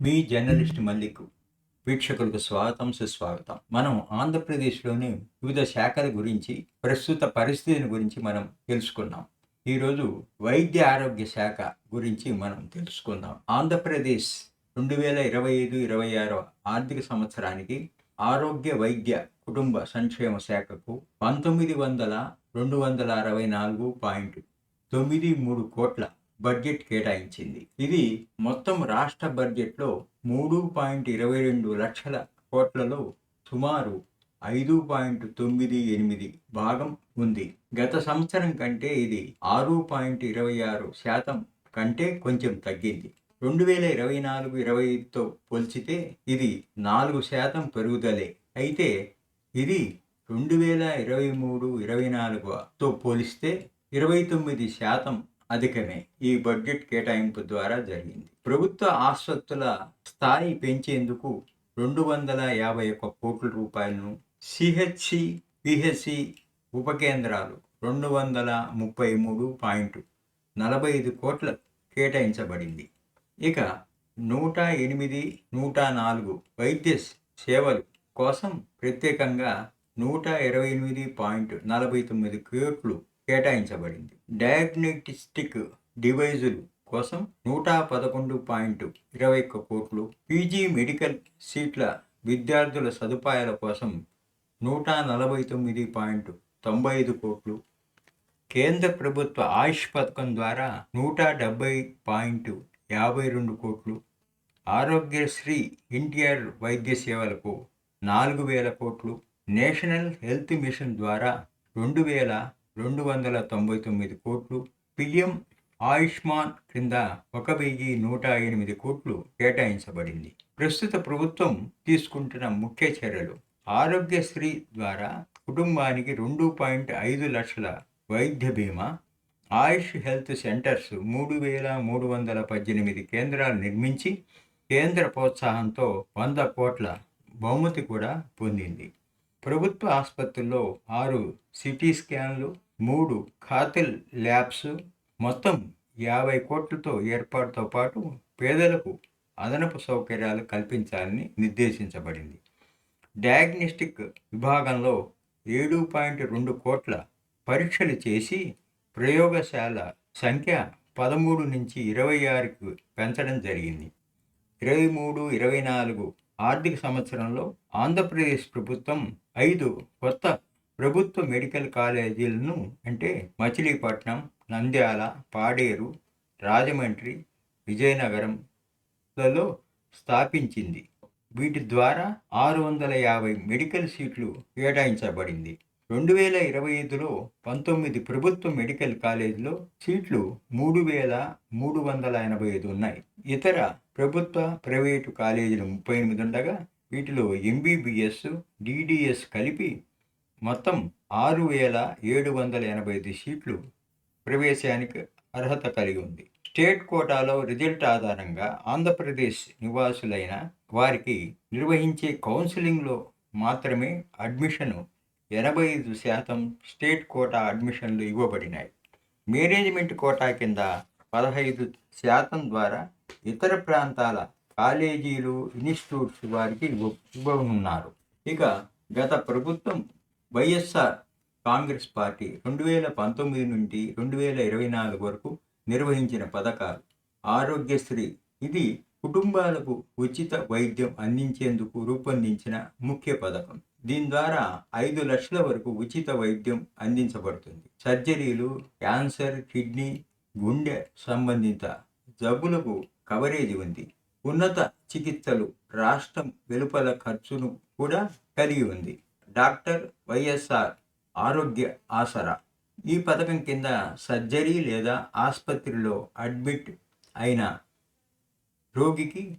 మీ journalist Mallik వీక్షకులకు స్వాగతం సుస్వాగతం. మనం ఆంధ్రప్రదేశ్లోని వివిధ శాఖల గురించి ప్రస్తుత పరిస్థితిని గురించి మనం తెలుసుకున్నాం ఈరోజు వైద్య ఆరోగ్య శాఖ గురించి మనం తెలుసుకుందాం. ఆంధ్రప్రదేశ్ రెండు వేల ఇరవై ఐదు ఇరవై ఆరు ఆర్థిక సంవత్సరానికి ఆరోగ్య వైద్య కుటుంబ సంక్షేమ శాఖకు పంతొమ్మిది వందల రెండు వందల అరవై నాలుగు పాయింట్ తొమ్మిది మూడు కోట్ల బడ్జెట్ కేటాయించింది. ఇది మొత్తం రాష్ట్ర బడ్జెట్లో మూడు పాయింట్ ఇరవై రెండు లక్షల కోట్లలో సుమారు ఐదు పాయింట్ తొమ్మిది ఎనిమిది భాగం ఉంది. గత సంవత్సరం కంటే ఇది ఆరు పాయింట్ ఇరవై ఆరు శాతం కంటే కొంచెం తగ్గింది. రెండు వేల ఇరవై నాలుగు ఇరవైతో పోల్చితే ఇది నాలుగు శాతం పెరుగుదలే. అయితే ఇది రెండు వేల ఇరవై మూడు ఇరవై నాలుగుతో పోలిస్తే ఇరవై తొమ్మిది శాతం అధికమే ఈ బడ్జెట్ కేటాయింపు ద్వారా జరిగింది. ప్రభుత్వ ఆసుపత్రుల స్థాయి పెంచేందుకు రెండు వందల యాభై ఒక్క కోట్ల రూపాయలను సిహెచ్సి పిహెచ్సి ఉపకేంద్రాలు రెండు వందల ముప్పై మూడు పాయింట్ నలభై ఐదు కోట్ల కేటాయించబడింది. ఇక నూట ఎనిమిది నూట నాలుగు వైద్య సేవలు కోసం ప్రత్యేకంగా నూట ఇరవై ఎనిమిది పాయింట్ నలభై తొమ్మిది కోట్లు కేటాయించబడింది. డయాగ్నోస్టిక్ డివైజులు కోసం నూట పదకొండు పాయింట్ ఇరవై ఒక్క కోట్లు పీజీ మెడికల్ సీట్ల విద్యార్థుల సదుపాయాల కోసం నూట నలభై తొమ్మిది పాయింట్ తొంభై ఐదు కోట్లు కేంద్ర ప్రభుత్వ ఆయుష్ పథకం ద్వారా నూట డెబ్బై పాయింట్ యాభై రెండు కోట్లు ఆరోగ్యశ్రీ ఎన్టీఆర్ వైద్య సేవలకు నాలుగు వేల కోట్లు నేషనల్ హెల్త్ మిషన్ ద్వారా రెండు వేల రెండు వందల తొంభై తొమ్మిది కోట్లు. పిఎం ఆయుష్మాన్ క్రింద ఒక వెయ్యి నూట ఎనిమిది కోట్లు కేటాయించబడింది. ప్రస్తుత ప్రభుత్వం తీసుకుంటున్న ముఖ్య చర్యలు ఆరోగ్యశ్రీ ద్వారా కుటుంబానికి రెండు పాయింట్ ఐదు లక్షల వైద్య బీమా ఆయుష్ హెల్త్ సెంటర్స్ మూడు వేల మూడు వందల పద్దెనిమిది కేంద్రాలు నిర్మించి కేంద్ర ప్రోత్సాహంతో వంద కోట్ల బహుమతి కూడా పొందింది. ప్రభుత్వ ఆసుపత్రుల్లో ఆరు సిటీ స్కాన్లు మూడు ఖాతిల్ ల్యాబ్స్ మొత్తం యాభై కోట్లతో ఏర్పాటుతో పాటు పేదలకు అదనపు సౌకర్యాలు కల్పించాలని నిర్దేశించబడింది. డయాగ్నోస్టిక్ విభాగంలో ఏడు పాయింట్ రెండు కోట్ల పరీక్షలు చేసి ప్రయోగశాల సంఖ్య పదమూడు నుంచి ఇరవై ఆరుకు పెంచడం జరిగింది. ఇరవై మూడు ఇరవై నాలుగు ఆర్థిక సంవత్సరంలో ఆంధ్రప్రదేశ్ ప్రభుత్వం ఐదు కొత్త ప్రభుత్వ మెడికల్ కాలేజీలను అంటే మచిలీపట్నం నంద్యాల పాడేరు రాజమండ్రి విజయనగరంలలో స్థాపించింది. వీటి ద్వారా ఆరు వందల యాభై మెడికల్ సీట్లు కేటాయించబడింది. రెండు వేల ఇరవై ఐదులో పంతొమ్మిది ప్రభుత్వ మెడికల్ కాలేజీలో సీట్లు మూడు వేల మూడు వందల ఎనభై ఐదు ఉన్నాయి. ఇతర ప్రభుత్వ ప్రైవేటు కాలేజీలు ముప్పై ఎనిమిది ఉండగా వీటిలో ఎంబీబీఎస్ డిడిఎస్ కలిపి మొత్తం ఆరు వేల ఏడు వందల ఎనభై ఐదు సీట్లు ప్రవేశానికి అర్హత కలిగి ఉంది. స్టేట్ కోటాలో రిజల్ట్ ఆధారంగా ఆంధ్రప్రదేశ్ నివాసులైన వారికి నిర్వహించే కౌన్సిలింగ్లో మాత్రమే అడ్మిషన్ ఎనభై ఐదు శాతం స్టేట్ కోటా అడ్మిషన్లు ఇవ్వబడినాయి. మేనేజ్మెంట్ కోటా కింద పదహైదు శాతం ద్వారా ఇతర ప్రాంతాల కాలేజీలు ఇన్స్టిట్యూట్స్ వారికి ఇవ్వ ఇవ్వనున్నారు. ఇక గత ప్రభుత్వం వైఎస్ఆర్ కాంగ్రెస్ పార్టీ రెండు వేల పంతొమ్మిది నుండి రెండు వేల ఇరవై నాలుగు వరకు నిర్వహించిన పథకాలు. ఆరోగ్యశ్రీ ఇది కుటుంబాలకు ఉచిత వైద్యం అందించేందుకు రూపొందించిన ముఖ్య పథకం. దీని ద్వారా ఐదు లక్షల వరకు ఉచిత వైద్యం అందించబడుతుంది. సర్జరీలు క్యాన్సర్ కిడ్నీ గుండె సంబంధిత జబ్బులకు కవరేజ్ ఉంది. ఉన్నత చికిత్సలు రాష్ట్రం వెలుపల ఖర్చును కూడా కలిగి ఉంది. డాక్టర్ వైఎస్ఆర్ ఆరోగ్య ఆసరా. ఈ పథకం కింద సర్జరీ లేదా ఆసుపత్రిలో అడ్మిట్ అయిన రోగికి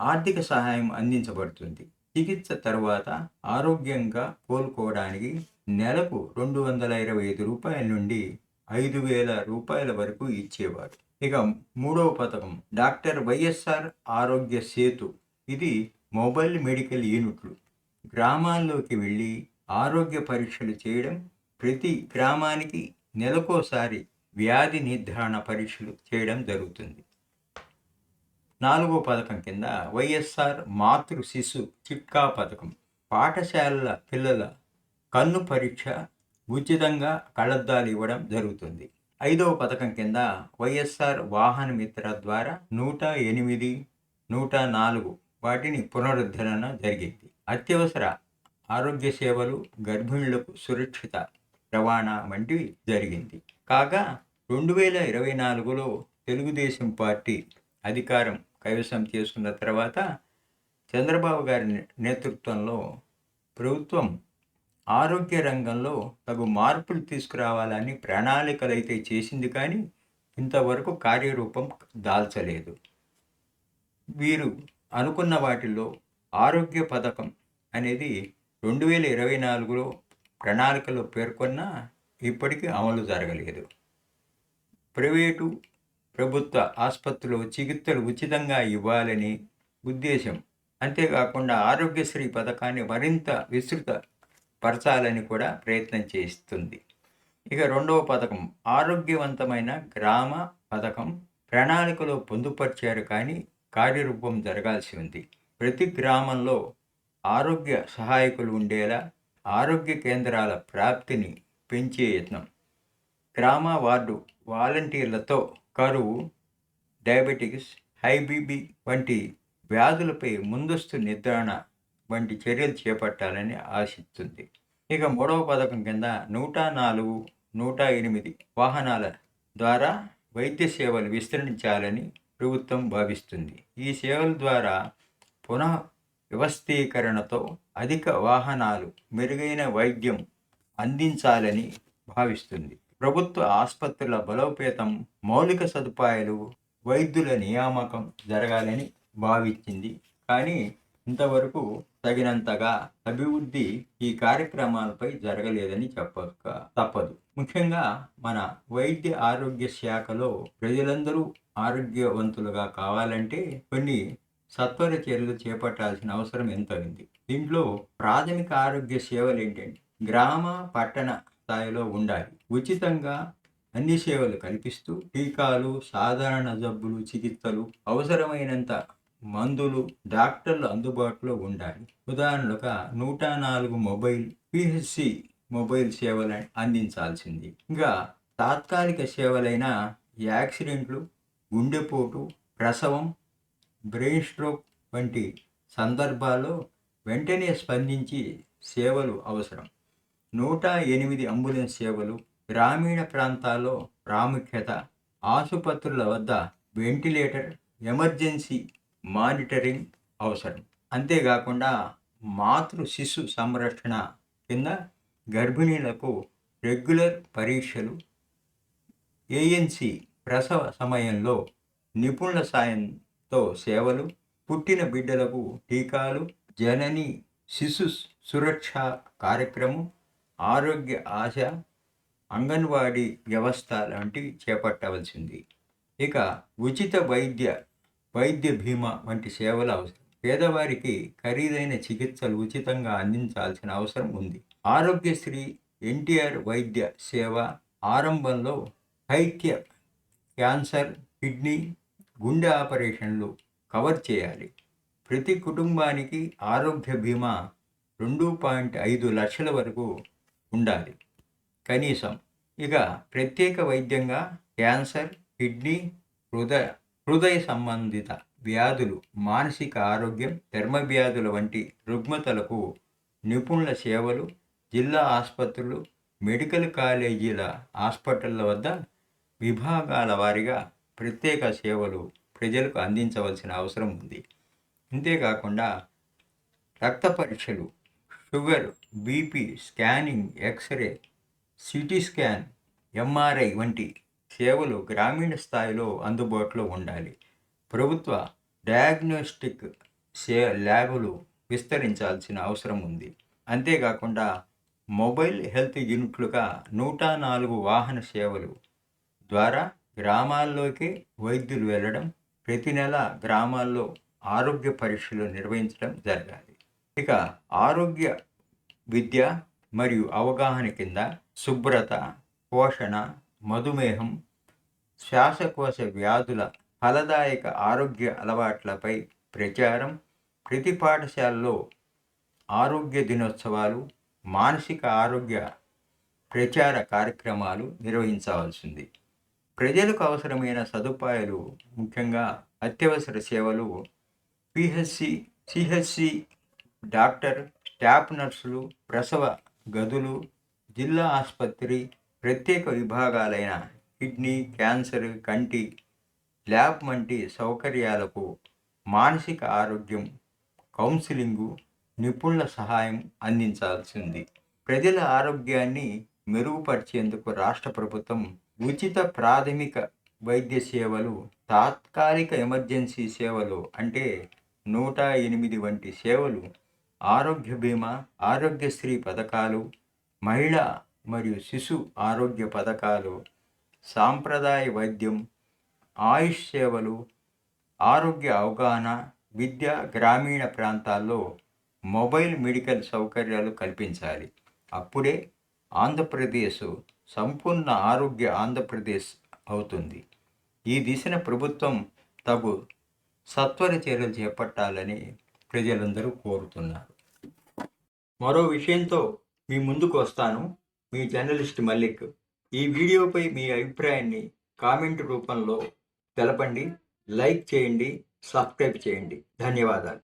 ఆర్థిక సహాయం అందించబడుతుంది. చికిత్స తర్వాత ఆరోగ్యంగా కోలుకోవడానికి నెలకు రెండు వందల ఇరవై ఐదు రూపాయల నుండి ఐదు వేల రూపాయల వరకు ఇచ్చేవారు. ఇక మూడవ పథకం డాక్టర్ వైఎస్ఆర్ ఆరోగ్య సేతు. ఇది మొబైల్ మెడికల్ యూనిట్లు. గ్రామాల్లోకి వెళ్ళి ఆరోగ్య పరీక్షలు చేయడం ప్రతి గ్రామానికి నెలకోసారి వ్యాధి నిర్ధారణ పరీక్షలు చేయడం జరుగుతుంది. నాలుగో పథకం కింద వైఎస్ఆర్ మాతృ శిశు చిట్కా పథకం. పాఠశాలల పిల్లల కన్ను పరీక్ష ఉచితంగా కళ్ళద్దాలు ఇవ్వడం జరుగుతుంది. ఐదవ పథకం కింద వైఎస్ఆర్ వాహన మిత్ర ద్వారా నూట ఎనిమిది నూట నాలుగు వాటిని పునరుద్ధరణ జరిగింది. అత్యవసర ఆరోగ్య సేవలు గర్భిణులకు సురక్షిత రవాణా వంటివి జరిగింది. కాగా రెండు వేల ఇరవై నాలుగులో తెలుగుదేశం పార్టీ అధికారం కైవసం చేసుకున్న తర్వాత చంద్రబాబు గారి నేతృత్వంలో ప్రభుత్వం ఆరోగ్య రంగంలో తగు మార్పులు తీసుకురావాలని ప్రణాళికలు అయితే చేసింది కానీ ఇంతవరకు కార్యరూపం దాల్చలేదు. వీరు అనుకున్న వాటిలో ఆరోగ్య పథకం అనేది రెండు వేల ఇరవై నాలుగులో ప్రణాళికలో పేర్కొన్న ఇప్పటికీ అమలు జరగలేదు. ప్రైవేటు ప్రభుత్వ ఆసుపత్రిలో చికిత్సలు ఉచితంగా ఇవ్వాలని ఉద్దేశం. అంతేకాకుండా ఆరోగ్యశ్రీ పథకాన్ని మరింత విస్తృత పరచాలని కూడా ప్రయత్నం చేస్తుంది. ఇక రెండవ పథకం ఆరోగ్యవంతమైన గ్రామ పథకం ప్రణాళికలో పొందుపరిచారు కానీ కార్యరూపం జరగాల్సి ఉంది. ప్రతి గ్రామంలో ఆరోగ్య సహాయకులు ఉండేలా ఆరోగ్య కేంద్రాల ప్రాప్తిని పెంచే యత్నం. గ్రామ వార్డు వాలంటీర్లతో కరువు డయాబెటిక్స్ హైబీబీ వంటి వ్యాధులపై ముందస్తు నిర్ధారణ వంటి చర్యలు చేపట్టాలని ఆశిస్తుంది. ఇక మూడవ పథకం కింద నూట నాలుగు నూట ఎనిమిది వాహనాల ద్వారా వైద్య సేవలు విస్తరించాలని ప్రభుత్వం భావిస్తుంది. ఈ సేవల ద్వారా పునః వ్యవస్థీకరణతో అధిక వాహనాలు మెరుగైన వైద్యం అందించాలని భావిస్తుంది. ప్రభుత్వ ఆసుపత్రుల బలోపేతం మౌలిక సదుపాయాలు వైద్యుల నియామకం జరగాలని భావించింది. కానీ ఇంతవరకు తగినంతగా అభివృద్ధి ఈ కార్యక్రమాలపై జరగలేదని చెప్పక తప్పదు. ముఖ్యంగా మన వైద్య ఆరోగ్య శాఖలో ప్రజలందరూ ఆరోగ్యవంతులుగా కావాలంటే కొన్ని సత్వర చర్యలు చేపట్టాల్సిన అవసరం ఎంత ఉంది దీంట్లో ప్రాథమిక ఆరోగ్య సేవలు ఏంటంటే గ్రామ పట్టణ స్థాయిలో ఉండాలి. ఉచితంగా అన్ని సేవలు కల్పిస్తూ టీకాలు సాధారణ జబ్బులు చికిత్సలు అవసరమైనంత మందులు డాక్టర్లు అందుబాటులో ఉండాలి. ఉదాహరణగా నూట నాలుగు మొబైల్ పిహెచ్సి మొబైల్ సేవలు అందించాల్సింది. ఇంకా తాత్కాలిక సేవలైన యాక్సిడెంట్లు గుండెపోటు ప్రసవం బ్రెయిన్ స్ట్రోక్ వంటి సందర్భాల్లో వెంటనే స్పందించి సేవలు అవసరం. నూట ఎనిమిది అంబులెన్స్ సేవలు గ్రామీణ ప్రాంతాల్లో ప్రాముఖ్యత. ఆసుపత్రుల వద్ద వెంటిలేటర్ ఎమర్జెన్సీ మానిటరింగ్ అవసరం. అంతేకాకుండా మాతృ శిశు సంరక్షణ కింద గర్భిణీలకు రెగ్యులర్ పరీక్షలు. ఏఎన్సి ప్రసవ సమయంలో నిపుణుల సాయం తో సేవలు పుట్టిన బిడ్డలకు టీకాలు జనని శిశు సురక్ష కార్యక్రమం ఆరోగ్య ఆశ అంగన్వాడీ వ్యవస్థ లాంటివి చేపట్టవలసింది. ఇక ఉచిత వైద్య వైద్య బీమా వంటి సేవలు అవసరం. పేదవారికి ఖరీదైన చికిత్సలు ఉచితంగా అందించాల్సిన అవసరం ఉంది. ఆరోగ్యశ్రీ ఎన్టీఆర్ వైద్య సేవ ఆరంభంలో హైత్య క్యాన్సర్ కిడ్నీ గుండె ఆపరేషన్లు కవర్ చేయాలి. ప్రతి కుటుంబానికి ఆరోగ్య బీమా రెండు పాయింట్ ఐదు లక్షల వరకు ఉండాలి. కనీసం ఇక ప్రత్యేక వైద్యంగా క్యాన్సర్ కిడ్నీ హృదయ హృదయ సంబంధిత వ్యాధులు మానసిక ఆరోగ్యం చర్మ వ్యాధుల వంటి రుగ్మతలకు నిపుణుల సేవలు జిల్లా ఆసుపత్రులు మెడికల్ కాలేజీల హాస్పిటళ్ళ వద్ద విభాగాల వారీగా ప్రత్యేక సేవలు ప్రజలకు అందించవలసిన అవసరం ఉంది. అంతేకాకుండా రక్త పరీక్షలు sugar BP scanning x ray CT scan MRI వంటి సేవలు గ్రామీణ స్థాయిలో అందుబాటులో ఉండాలి. ప్రభుత్వ డయాగ్నోస్టిక్ సే ల్యాబులు విస్తరించాల్సిన అవసరం ఉంది. అంతేకాకుండా మొబైల్ హెల్త్ యూనిట్లుగా నూట నాలుగు వాహన సేవలు ద్వారా గ్రామాల్లోకి వైద్యులు వెళ్ళడం ప్రతి నెల గ్రామాల్లో ఆరోగ్య పరీక్షలు నిర్వహించడం జరగాలి ఇక ఆరోగ్య విద్య మరియు అవగాహన కింద శుభ్రత పోషణ మధుమేహం శ్వాసకోశ వ్యాధుల ఫలదాయక ఆరోగ్య అలవాట్లపై ప్రచారం ప్రతి పాఠశాలలో ఆరోగ్య దినోత్సవాలు మానసిక ఆరోగ్య ప్రచార కార్యక్రమాలు నిర్వహించవలసింది. ప్రజలకు అవసరమైన సదుపాయాలు ముఖ్యంగా అత్యవసర సేవలు పిహెచ్సి సిహెచ్సి డాక్టర్ స్టాఫ్ నర్సులు ప్రసవ గదులు జిల్లా ఆసుపత్రి ప్రత్యేక విభాగాలైన కిడ్నీ క్యాన్సర్ కంటి ల్యాబ్ వంటి సౌకర్యాలకు మానసిక ఆరోగ్యం కౌన్సిలింగు నిపుణుల సహాయం అందించాల్సింది. ప్రజల ఆరోగ్యాన్ని మెరుగుపరిచేందుకు రాష్ట్ర ప్రభుత్వం ఉచిత ప్రాథమిక వైద్య సేవలు తాత్కాలిక ఎమర్జెన్సీ సేవలు అంటే నూట ఎనిమిది వంటి సేవలు ఆరోగ్య బీమా ఆరోగ్యశ్రీ పథకాలు మహిళ మరియు శిశు ఆరోగ్య పథకాలు సాంప్రదాయ వైద్యం ఆయుష్ సేవలు ఆరోగ్య అవగాహన విద్య గ్రామీణ ప్రాంతాల్లో మొబైల్ మెడికల్ సౌకర్యాలు కల్పించాలి. అప్పుడే ఆంధ్రప్రదేశ్ సంపూర్ణ ఆరోగ్య ఆంధ్రప్రదేశ్ అవుతుంది. ఈ దిశన ప్రభుత్వం తగు సత్వర చర్యలు చేపట్టాలని ప్రజలందరూ కోరుతున్నారు. మరో విషయంతో మీ ముందుకు వస్తాను. మీ జర్నలిస్ట్ మల్లిక్ ఈ వీడియోపై మీ అభిప్రాయాన్ని కామెంట్ రూపంలో తెలపండి. లైక్ చేయండి సబ్స్క్రైబ్ చేయండి. ధన్యవాదాలు.